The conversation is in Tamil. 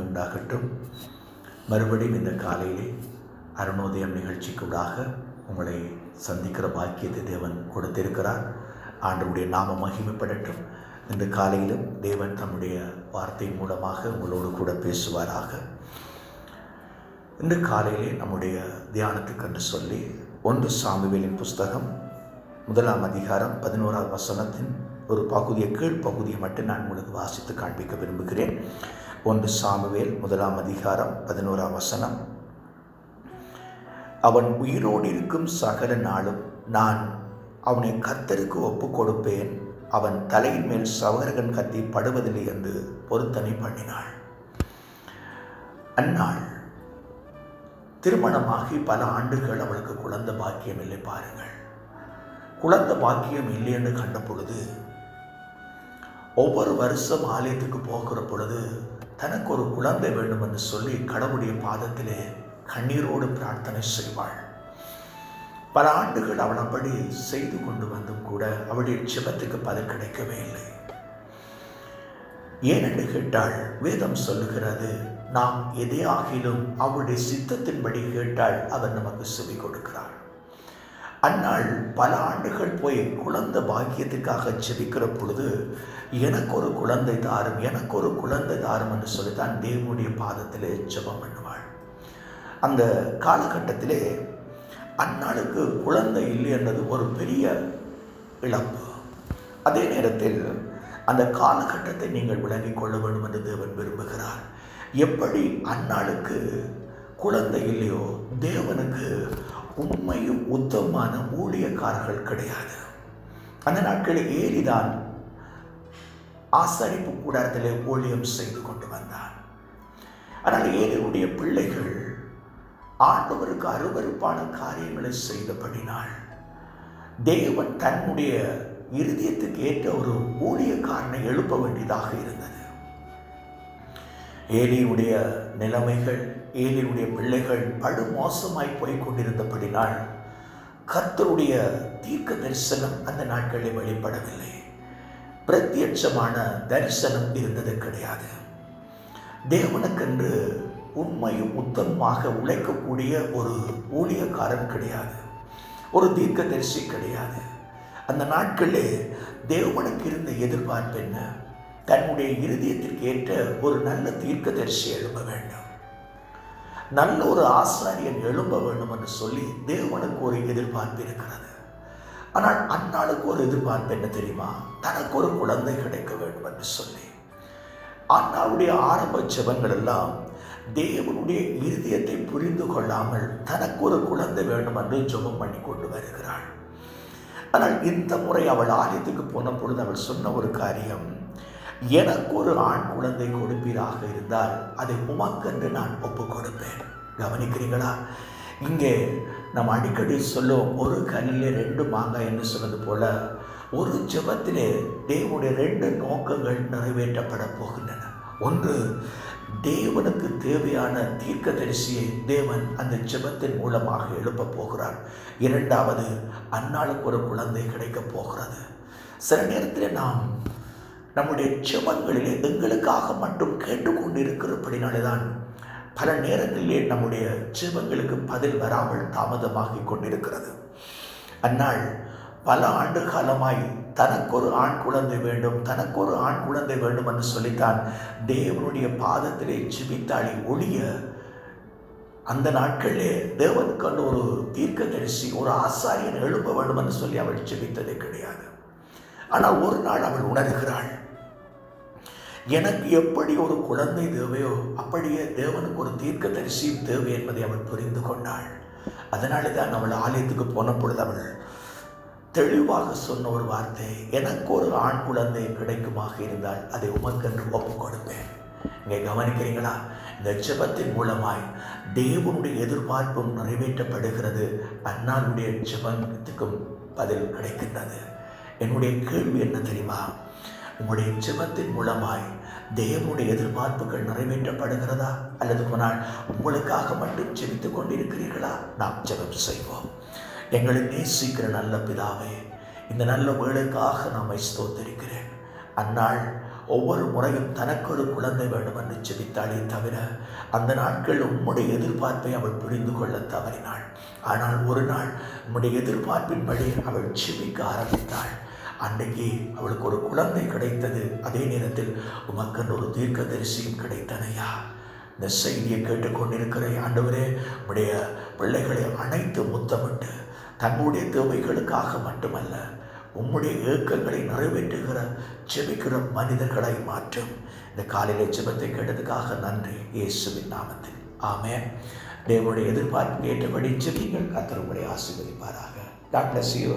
உண்டாகட்டும். மறுபடியும் இந்த காலையிலே அருணோதயம் நிகழ்ச்சிக்குடாக உங்களை சந்திக்கிற பாக்கியத்தை தேவன் கொடுத்திருக்கிறார். ஆண்டவருடைய நாம மகிமைப்படட்டும். இந்த காலையிலும் தேவன் தம்முடைய வார்த்தை மூலமாக உங்களோடு கூட பேசுவாராக. இந்த காலையிலே நம்முடைய தியானத்துக்கென்று சொல்லி ஒன்று சாமுவேலின் புஸ்தகம் முதலாம் அதிகாரம் பதினோராவது வசனத்தின் ஒரு பகுதியை கீழ்ப்பகுதியை மட்டும் நான் உங்களுக்கு வாசித்து காண்பிக்க விரும்புகிறேன். ஒன்று சாமுவேல் முதலாம் அதிகாரம் பதினோராம் வசனம். அவன் உயிரோடு இருக்கும் சகல நாளும் நான் அவனை கத்தருக்கு ஒப்பு கொடுப்பேன் அவன் தலையின் மேல் சவகரகன் கத்தி படுவதில்லை என்று பொருத்தனை பண்ணினாள். அந்நாள் திருமணமாகி பல ஆண்டுகள் அவளுக்கு குழந்த பாக்கியம் இல்லை பாருங்கள். குழந்த பாக்கியம் இல்லை என்று கண்ட பொழுது ஒவ்வொரு வருஷம் ஆலயத்துக்கு போகிற பொழுது தனக்கு ஒரு குழந்தை வேண்டும் என்று சொல்லி கடவுளுடைய பாதத்திலே கண்ணீரோடு பிரார்த்தனை செய்வாள். பல ஆண்டுகள் அவள் அப்படி செய்து கொண்டு வந்தும் கூட அவளுடைய சிவத்துக்கு பதில் கிடைக்கவே இல்லை. ஏனென்று கேட்டால் வேதம் சொல்லுகிறது நாம் எதையாகிலும் அவளுடைய சித்தத்தின்படி கேட்டால் அவர் நமக்கு செவி கொடுக்கிறாள் அந்நாள் பல ஆண்டுகள் போய் குழந்தை பாக்கியத்துக்காக செபிக்கிற பொழுது எனக்கு ஒரு குழந்தை தாரும் எனக்கு ஒரு குழந்தை தாரும் என்று சொல்லித்தான் தேவனுடைய பாதத்திலே ஜெபம் பண்ணுவாள். அந்த காலகட்டத்திலே அந்நாளுக்கு குழந்தை இல்லை என்றது ஒரு பெரிய இழப்பு. அதே நேரத்தில் அந்த காலகட்டத்தை நீங்கள் விளங்கிக் கொள்ள வேண்டும் என்று தேவன் விரும்புகிறார். எப்படி அந்நாளுக்கு குழந்தை இல்லையோ தேவனுக்கு உண்மையும் உத்தமமான ஊழியக்காரர்கள் கிடையாது. அந்த நாட்களில் ஏலிதான் ஆசரிப்பு கூடாரத்திலே ஊழியம் செய்து கொண்டு வந்தான். ஆனால் ஏலியுடைய பிள்ளைகள் ஆண்டவருக்கு அருவருப்பான காரியங்களை செய்தபடினால் தேவன் தன்னுடைய இருதயத்துக்கு ஏற்ற ஒரு ஊழியக்காரனை எழுப்ப வேண்டியதாக இருந்தது. ஏலியுடைய நிலைமைகள் ஏலியுடைய பிள்ளைகள் படு மோசமாய் போய் கொண்டிருந்தபடினால் கர்த்தருடைய தீர்க்க தரிசனம் அந்த நாட்களில் வெளிப்படவில்லை. பிரத்யட்சமான தரிசனம் இருந்தது கிடையாது. தேவனுக்கென்று உண்மையும் உத்தமமாக உழைக்கக்கூடிய ஒரு ஊழியக்காரன் கிடையாது. ஒரு தீர்க்க தரிசி கிடையாது. அந்த நாட்களில் தேவனுக்கு இருந்த எதிர்பார்ப்பு என்ன? தன்னுடைய இருதயத்திற்கு ஏற்ற ஒரு நல்ல தீர்க்க தரிசி எழும்ப வேண்டும். நல்ல ஒரு ஆசாரியன் எழும்ப வேண்டும் என்று சொல்லி தேவனுக்கு ஒரு எதிர்பார்ப்பு இருக்கிறது. ஆனால் அந்நாளுக்கு ஒரு எதிர்பார்ப்பு என்ன தெரியுமா? தனக்கு ஒரு குழந்தை கிடைக்க வேண்டும் என்று சொல்லி. அண்ணாவுடைய ஆரம்ப ஜபங்கள் எல்லாம் தேவனுடைய இருதயத்தை புரிந்து கொள்ளாமல் தனக்கு ஒரு குழந்தை வேண்டும் என்று ஜெபம் பண்ணி கொண்டு வருகிறாள். ஆனால் இந்த முறை அவள் ஆலயத்துக்கு போன பொழுது அவள் சொன்ன ஒரு காரியம் எனக்கு ஒரு ஆண் குழந்தை கொடுப்பீராக இருந்தால் அதை உமக்கென்று நான் ஒப்பு கொடுப்பேன் கவனிக்கிறீங்களா இங்கே நம்ம அடிக்கடி சொல்லும் ஒரு கல்லிலே ரெண்டு மாங்காய் என்று சொன்னது போல ஒரு ஜபத்திலே தேவனுடைய ரெண்டு நோக்கங்கள் நிறைவேற்றப்பட போகின்றன. ஒன்று தேவனுக்கு தேவையான தீர்க்க தரிசியை தேவன் அந்த ஜெபத்தின் மூலமாக எழுப்ப போகிறார். இரண்டாவது அன்னாளுக்கு ஒரு குழந்தை கிடைக்கப் போகிறது. சில நேரத்தில் நாம் நம்முடைய ஜெபங்களிலே எங்களுக்காக மட்டும் கேட்டுக்கொண்டிருக்கிறபடினாலே தான் பல நேரங்களிலே நம்முடைய ஜெபங்களுக்கு பதில் வராமல் தாமதமாகி கொண்டிருக்கிறது. அந்நாள் பல ஆண்டு காலமாய் தனக்கு ஒரு ஆண் குழந்தை வேண்டும் தனக்கு ஒரு ஆண் குழந்தை வேண்டும் என்று சொல்லித்தான் தேவனுடைய பாதத்திலே ஜிபித்தாளி ஒழிய அந்த நாட்களிலே தேவனுக்கு ஒரு தீர்க்க தரிசி ஒரு ஆசாரியன் எழுப்ப வேண்டும் என்று சொல்லி அவள் ஜெபித்ததே கிடையாது. ஆனால் ஒரு நாள் அவள் உணர்கிறாள். எனக்கு எப்படி ஒரு குழந்தை தேவையோ அப்படியே தேவனுக்கு ஒரு தீர்க்க தரிசியும் தேவை என்பதை அவள் புரிந்து கொண்டாள். அதனால தான் அவள் ஆலயத்துக்கு போன பொழுது அவள் தெளிவாக சொன்ன ஒரு வார்த்தை எனக்கு ஒரு ஆண் குழந்தை கிடைக்குமாக இருந்தால் அதை உமக்கென்று ஒப்பு கொடுப்பேன். இங்கே கவனிக்கிறீங்களா? இந்த ஜெபத்தின் மூலமாய் தேவனுடைய எதிர்பார்ப்பும் நிறைவேற்றப்படுகிறது. அண்ணாளுடைய ஜெபத்துக்கும் பதில் கிடைக்கின்றது. என்னுடைய கேள்வி என்ன தெரியுமா? உங்களுடைய ஜெபத்தின் மூலமாய் தேவனுடைய எதிர்பார்ப்புகள் நிறைவேற்றப்படுகிறதா? அல்லது போனால் உங்களுக்காக மட்டும் ஜெபித்துக் கொண்டிருக்கிறீர்களா? நாம் ஜெபம் செய்வோம். எங்களை நேசிக்கிற நல்ல பிதாவே இந்த நல்ல வேலைக்காக நம்மை ஸ்தோத்தரிக்கிறேன். அந்நாள் ஒவ்வொரு முறையும் தனக்கு ஒரு குழந்தை வேண்டும் என்று செபித்தாளே தவிர அந்த நாட்கள் உம்முடைய எதிர்பார்ப்பை அவள் புரிந்து கொள்ள தவறினாள். ஆனால் ஒரு நாள் உம்முடைய எதிர்பார்ப்பின்படி அவள் செபிக்க ஆரம்பித்தாள். அன்றைக்கு அவளுக்கு ஒரு குழந்தை கிடைத்தது. அதே நேரத்தில் உமக்கென்று ஒரு தீர்க்க தரிசியும் கிடைத்தனையா? இந்த செய்தியை கேட்டுக்கொண்டிருக்கிற ஆண்டவரே உடைய பிள்ளைகளை அனைத்து முத்தமிட்டு தங்களுடைய தேவைகளுக்காக மட்டுமல்ல உம்முடைய ஏக்கங்களை நிறைவேற்றுகிற செபிக்கிற மனிதர்களை மாற்றும். இந்த காலையில ஜெபத்தை கேட்டதுக்காக நன்றி. இயேசுவின் நாமத்தில். ஆமே தேவனுடைய எதிர்பார்ப்பு ஏற்றபடி ஜெபிங்கள் கத்தர் உங்களை ஆசீர்வதிப்பாராக. Doctor see you